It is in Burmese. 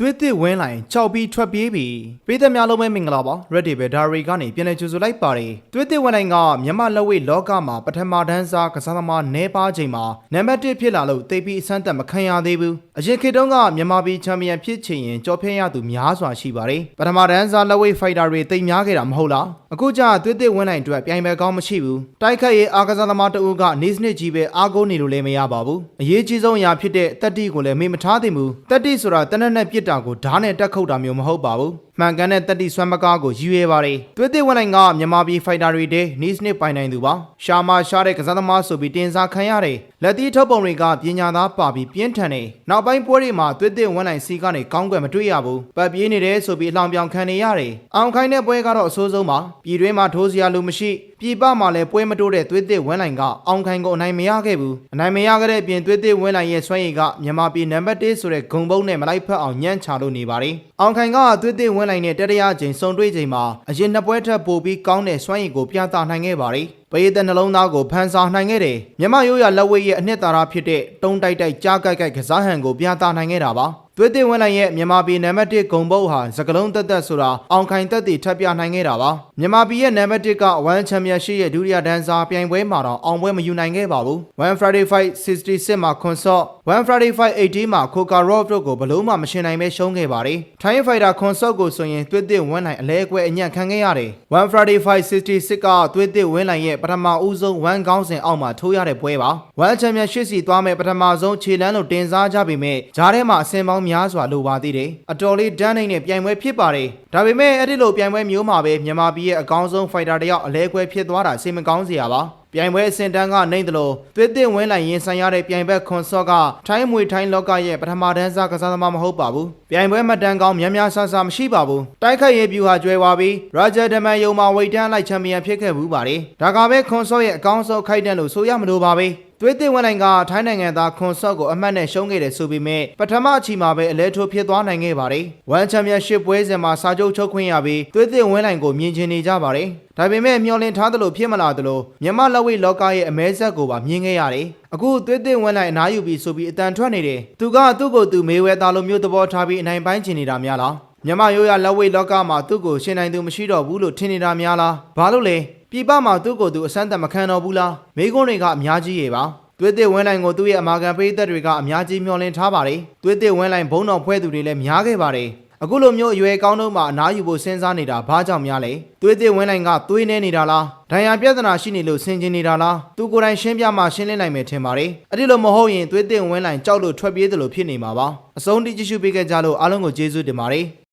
သွေးသစ်ဝင်းလိုက်ကြောက်ပြီးထွက်ပြေးပြီးပေးသက်များလုံးပဲမင်္ဂလာပါ Reddit ပဲ Diary ကနေပြန်လည်ကြိုဆိုလိုက်ပါတယ်သွေးသစ်ဝင်းလိုက်ကမြန်မာလက်ဝဲလောကမှာပထမတန်းစားကစားသမားနဲပါချိန်မှာနံပါတ်1ဖြစ်လာလို့တိတ်ပြီးအဆန်းသက်မခံရသေးဘူးအရင်ခေတ်တုန်းကမြန်မာပြည်ချန်ပီယံဖြစ်ချင်ရင်ကြော်ဖျက်ရသူများစွာရှိပါတယ်ပထမတန်းစားလက်ဝဲဖိုက်တာတွေတိတ်များခဲ့တာမဟုတ်လားအခုကျသွေးသစ်ဝင်းလိုက်အတွက်ပြိုင်ပွဲကောင်းမရှိဘူးတိုက်ခတ်ရေးအားကစားသမားတအုပ်ကနေစနစ်ကြီးပဲအားကိုးနေလို့လည်းမရပါဘူးအရေးကြီးဆုံးအရာဖြစ်တဲ့တက်တိကိုလည်းမေ့မထားသင့်ဘူးတက်တိဆိုတာတနက်နဲ့ပြစ်တာကိုဓာတ်နဲ့တက်ခုတ်တာမျိုးမဟုတ်ပါဘူး မှန်ကန်တဲ့တက်တိဆွမ်းမကားကိုရည်ရွယ်ပါတယ်သွေးသစ်ဝင်းလိုက်ကမြန်မာပြည်ဖိုက်တာတွေတဲ့နေစနစ်ပိုင်နိုင်သူပါရှာမာရှာတဲ့ကစားသမားဆိုပြီးတင်စားခံရတယ်လက်သီးထုတ်ပုံတွေကပညာသားပါပြီးပြင်းထန်နေနောက်ပိုင်းပွဲတွေမှာသွေးသစ်ဝင်းလိုက်စီကနေကောင်းကွယ်မတွေ့ရဘူးပတ်ပြေးနေတယ်ဆိုပြီးအလောင်ပြောင်ခံနေရတယ်အောင်ခိုင်းတဲ့ပွဲကတော့အဆိုးဆုံးပါပြည်တွင်းမှာထိုးစရာလူမရှိပြည်ပမှာလည်းပွဲမတိုးတဲ့သွေးသစ်ဝင်းလိုင်ကအောင်ခိုင်ကိုအနိုင်မရခဲ့ဘူးအနိုင်မရခဲ့တဲ့အပြင်သွေးသစ်ဝင်းလိုင်ရဲ့စွမ်းရည်ကမြန်မာပြည်နံပါတ်1ဆိုတဲ့ဂုံပုံးနဲ့မလိုက်ဖက်အောင်ညံ့ချလို့နေပါတယ်အောင်ခိုင်ကသွေးသစ်ဝင်းလိုင်နဲ့တတိယချိန်စုံတွေ့ချိန်မှာအရင်နှစ်ပွဲထက်ပိုပြီးကောင်းတဲ့စွမ်းရည်ကိုပြသနိုင်ခဲ့ပါတယ်ပရိသတ်နှလုံးသားကိုဖန်ဆာနိုင်ခဲ့တယ်မြမရိုးရလက်ဝဲရဲ့အနှစ်သာရဖြစ်တဲ့တုံးတိုက်တိုက်ကြားကြိုက်ကြိုက်ကစားဟန်ကိုပြသနိုင်ခဲ့တာပါ သွေးသစ်ဝင်းလိုင်ရဲ့မြန်မာပြည်နံပါတ်1ဂုံပုတ်ဟာစကလုံးတက်တက်ဆိုတာအောင်ခိုင်တက်တည်ထပ်ပြနိုင်ခဲ့တာပါမြန်မာပြည်ရဲ့နံပါတ်1က1ချန်ပီယံရှိရဲ့ဒုတိယဒန်းစားပြိုင်ပွဲမှာတော့အောင်ပွဲမယူနိုင်ခဲ့ပါဘူး1 Friday Fight 66မှာခွန်ဆော့1 Friday Fight 80မှာခိုကာရော့တို့ကိုဘလို့မှမရှင်နိုင်ပဲရှုံးခဲ့ပါတယ်ထိုင်းဖိုင်တာခွန်ဆော့ကိုဆိုရင်သွေးသစ်ဝင်းလိုင်အလဲအကွဲအညံ့ခံခဲ့ရတယ်1 Friday Fight 66ကသွေးသစ်ဝင်းလိုင်ရဲ့ပထမဦးဆုံး1ခေါင်းစဉ်အောက်မှာထိုးရတဲ့ပွဲပါ1ချန်ပီယံရှိစီသွားမဲ့ပထမဆုံးခြေလန်းလို့တင်စားကြပေမဲ့ဂျားထဲမှာအစင်ပေါင်းများစွာလိုပါသေးတယ်အတော်လေးဒန်းနိုင်နဲ့ပြိုင်ပွဲဖြစ်ပါတယ်ဒါပေမဲ့အဲ့ဒီလိုပြိုင်ပွဲမျိုးမှာပဲမြန်မာပြည်ရဲ့အကောင်းဆုံးဖိုက်တာတယောက်အလဲအကွဲဖြစ်သွားတာစိတ်မကောင်းစရာပါပြိုင်ပွဲအစင်တန်းကနိုင်တယ်လို့သွေးသစ်ဝင်းလိုက်ရင်ဆိုင်ရတဲ့ပြိုင်ဘက်ခွန်စော့ကထိုင်းမွေထိုင်းလောကရဲ့ပထမတန်းစားကစားသမားမဟုတ်ပါဘူးပြိုင်ပွဲမှတ်တမ်းကောင်းများများဆဆမရှိပါဘူးတိုက်ခိုက်ရေးဗျူဟာကျွဲသွားပြီးရာဂျာဒမန်ယုံမှာဝိတ်တန်းလိုက်ချန်ပီယံဖြစ်ခဲ့ဘူးပါတယ်ဒါကပဲခွန်စော့ရဲ့အကောင်းဆုံးခိုက်တန်းလို့ဆိုရမလို့ပါပဲ သွေးသစ်ဝန်နိုင်ကထိုင်းနိုင်ငံသားခွန်ဆော့ကိုအမှတ်နဲ့ရှုံးခဲ့တယ်ဆိုပေမဲ့ပထမအချီမှာပဲအလဲထိုးဖြစ်သွားနိုင်ခဲ့ပါတယ်။ဝန်ချန်ပီယံရှစ်ပွဲစဉ်မှာစာချုပ်ချုပ်ခွင့်ရပြီးသွေးသစ်ဝန်နိုင်ကိုမြင်ချင်နေကြပါတယ်။ဒါပေမဲ့မျောလင့်ထားသလိုဖြစ်မလာသလိုမြန်မာလက်ဝဲလောကရဲ့အမဲဆက်ကိုပါမြင်ခဲ့ရတယ်။အခုသွေးသစ်ဝန်နိုင်အနားယူပြီးဆိုပြီးအတန်ထွက်နေတယ်။သူကသူ့ကိုယ်သူမေဝဲသားလိုမျိုးသဘောထားပြီးအနိုင်ပိုင်းချင်နေတာများလား။မြန်မာရိုးရလက်ဝဲလောကမှာသူ့ကိုရှင်နိုင်သူမရှိတော့ဘူးလို့ထင်နေတာများလား။ဘာလို့လဲ။ ပြည်ပမှာသူ့ကိုယ်သူအစမ်းသက်မခံတော့ဘူးလား။မိကုန်းတွေကအများကြီးရေပါ။သွေးသစ်ဝင်းလိုင်ကိုသူ့ရဲ့အမာခံပရိသတ်တွေကအများကြီးမျှော်လင့်ထားပါတယ်။သွေးသစ်ဝင်းလိုင်ဘုံတော်ဖွဲ့သူတွေလည်းများခဲ့ပါတယ်။အခုလိုမျိုးအရွယ်ကောင်းတော့မှအနားယူဖို့စဉ်းစားနေတာဘာကြောင့်များလဲ။သွေးသစ်ဝင်းလိုင်ကသွေးနေနေတာလား။ဒဏ်ရာပြဿနာရှိနေလို့ဆင်ကျင်နေတာလား။သူကိုယ်တိုင်ရှင်းပြမှရှင်းလင်းနိုင်မယ်ထင်ပါတယ်။အဲ့ဒီလိုမဟုတ်ရင်သွေးသစ်ဝင်းလိုင်ကြောက်လို့ထွက်ပြေးတယ်လို့ဖြစ်နေမှာပါ။အဆုံးထိကြည့်ရှုပေးခဲ့ကြလို့အားလုံးကိုကျေးဇူးတင်ပါတယ်။